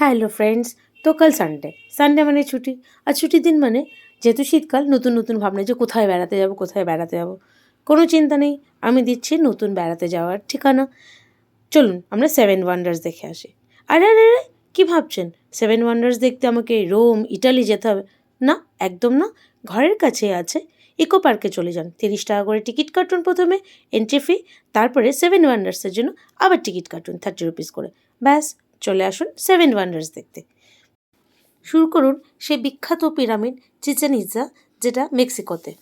Hello friends তো কাল Sunday Sunday মানে ছুটি। আর ছুটির দিন মানে যেহেতু শীতকাল, নতুন নতুন ভাবনা যে কোথায় বেড়াতে যাব, কোথায় বেড়াতে যাব। কোনো চিন্তা নেই, আমি দিচ্ছি নতুন বেড়াতে যাওয়ার ঠিকানা। চলুন, আমরা সেভেন ওয়ান্ডার্স দেখে আসি। আরে আরে আরে, কী ভাবছেন? সেভেন ওয়ান্ডার্স দেখতে আমাকে রোম ইটালি যেতে হবে। না, একদম না। ঘরের কাছে আছে ইকো পার্কে চলে যান। তিরিশ টাকা করে টিকিট কাটুন প্রথমে এন্ট্রি ফি তারপরে সেভেন ওয়ান্ডার্সের জন্য আবার টিকিট কাটুন থার্টি রুপিস করে। ব্যাস চলে আসুন সেভেন ওয়ান্ডার্স দেখতে। শুরু করুন সেই বিখ্যাত পিরামিড চিচেন ইজা যেটা মেক্সিকোতে।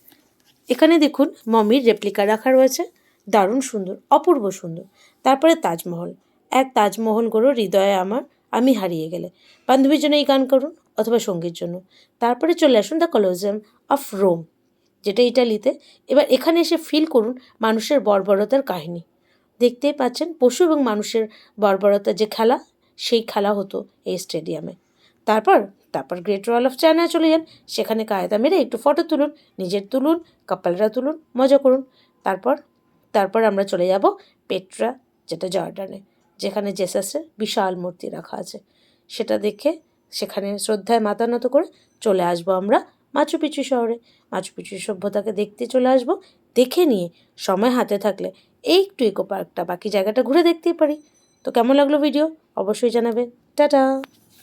এখানে দেখুন মমির রেপ্লিকা রাখা রয়েছে। দারুণ সুন্দর, অপূর্ব সুন্দর। তারপরে তাজমহল। এক তাজমহল গড়ো হৃদয়ে আমার, আমি হারিয়ে গেলে। বান্ধবীর জন্য এই গান করুন অথবা সঙ্গীর জন্য। তারপরে চলে আসুন দ্য কলোজিয়াম অফ রোম যেটা ইটালিতে। এবার এখানে এসে ফিল করুন মানুষের বর্বরতার কাহিনী। দেখতেই পাচ্ছেন পশু এবং মানুষের বর্বরতা যে খেলা সেই খেলা হতো এই স্টেডিয়ামে। তারপর তারপর গ্রেট ওয়াল অফ চায়নায় চলে যান। সেখানে কায়দা মেরে একটু ফটো তুলুন, নিজের তুলুন কাপালরা তুলুন, মজা করুন। তারপর তারপর আমরা চলে যাব পেট্রা যেটা জর্ডানে যেখানে জেসাসের বিশাল মূর্তি রাখা আছে। সেটা দেখে সেখানে শ্রদ্ধায় মাথা নত করে চলে আসব আমরা মাচু পিচু শহরে। মাচু পিচু সভ্যতাকে দেখতে চলে আসব, দেখে নিয়ে সময় হাতে থাকলে এই একটু ইকো পার্কটা বাকি জায়গাটা ঘুরে দেখতেই পারি। তো কেমন লাগল ভিডিও অবশ্যই জানাবেন। টাটা!